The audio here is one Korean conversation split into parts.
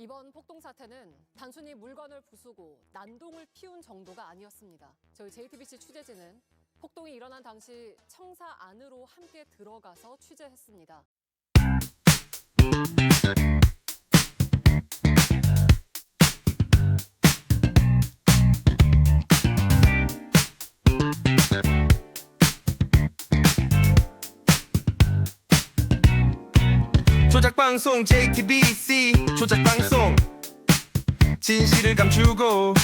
이번 폭동 사태는 단순히 물건을 부수고 난동을 피운 정도가 아니었습니다. 저희 JTBC 취재진은 폭동이 일어난 당시 청사 안으로 함께 들어가서 취재했습니다. 조작 방송 JTBC 조작 방송. 진실을 감추고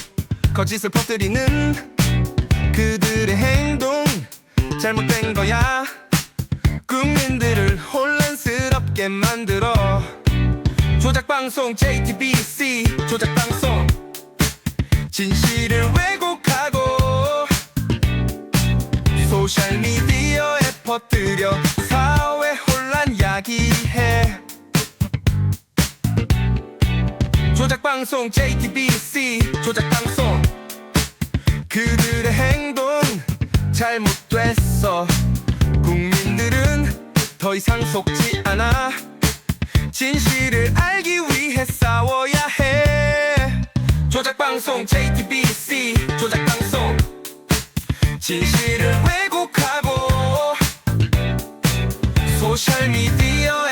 거짓을 퍼뜨리는 그들의 행동. 잘못된 거야. 국민들을 혼란스럽게 만들어. 조작 방송 JTBC 조작 방송. 진실을 왜곡하고 소셜 미디어에 퍼뜨려 조작 방송 JTBC 조작 방송. 그들의 행동 잘못됐어. 국민들은 더 이상 속지 않아. 진실을 알기 위해 싸워야 해. 조작 방송 JTBC 조작 방송. 진실을 왜곡하고 소셜 미디어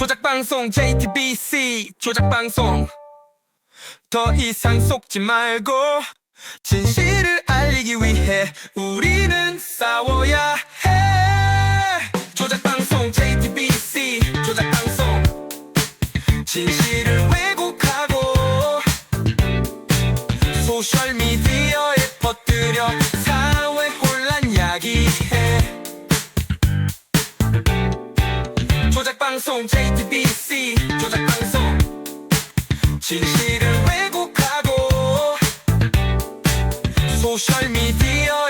조작 방송 JTBC 조작 방송. 더 이상 속지 말고 진실을 알리기 위해 우리는 싸워야 해. 조작 방송 JTBC 조작 방송. 진실을 왜곡하고 소셜 미디어에 퍼뜨려 사회 혼란 야기해 방송 JTBC 조작 방송. 진실을 왜곡하고 소셜 미디어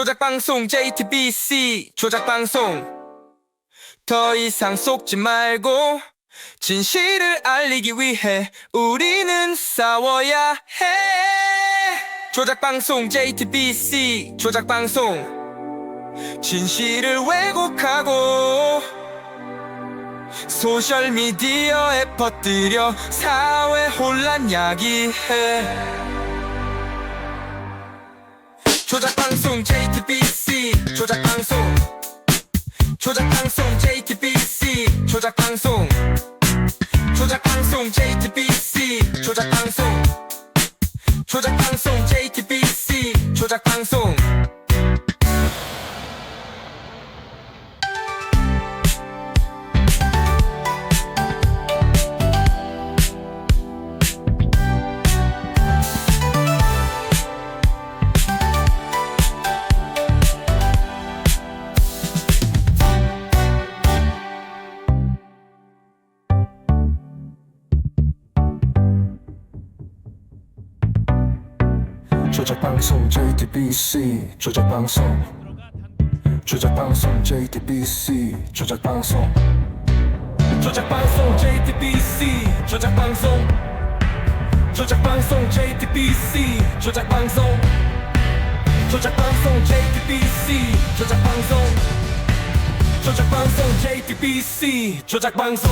조작 방송 JTBC 조작 방송. 더 이상 속지 말고 진실을 알리기 위해 우리는 싸워야 해. 조작 방송 JTBC 조작 방송. 진실을 왜곡하고 소셜 미디어에 퍼뜨려 사회 혼란 야기해 조작 방송 JTBC 조작 방송. 조작 방송 JTBC 조작 방송. 조작 방송 JTBC 조작 방송. 조작 방송 JTBC 조작 방송 조작 방송 JTBC 조작 방송. 조작 방송 JTBC 조작 방송. 조작 방송 JTBC 조작 방송. 조작 방송 JTBC 조작 방송. 조작 방송 JTBC 조작 방송. 조작 방송 JTBC 조작 방송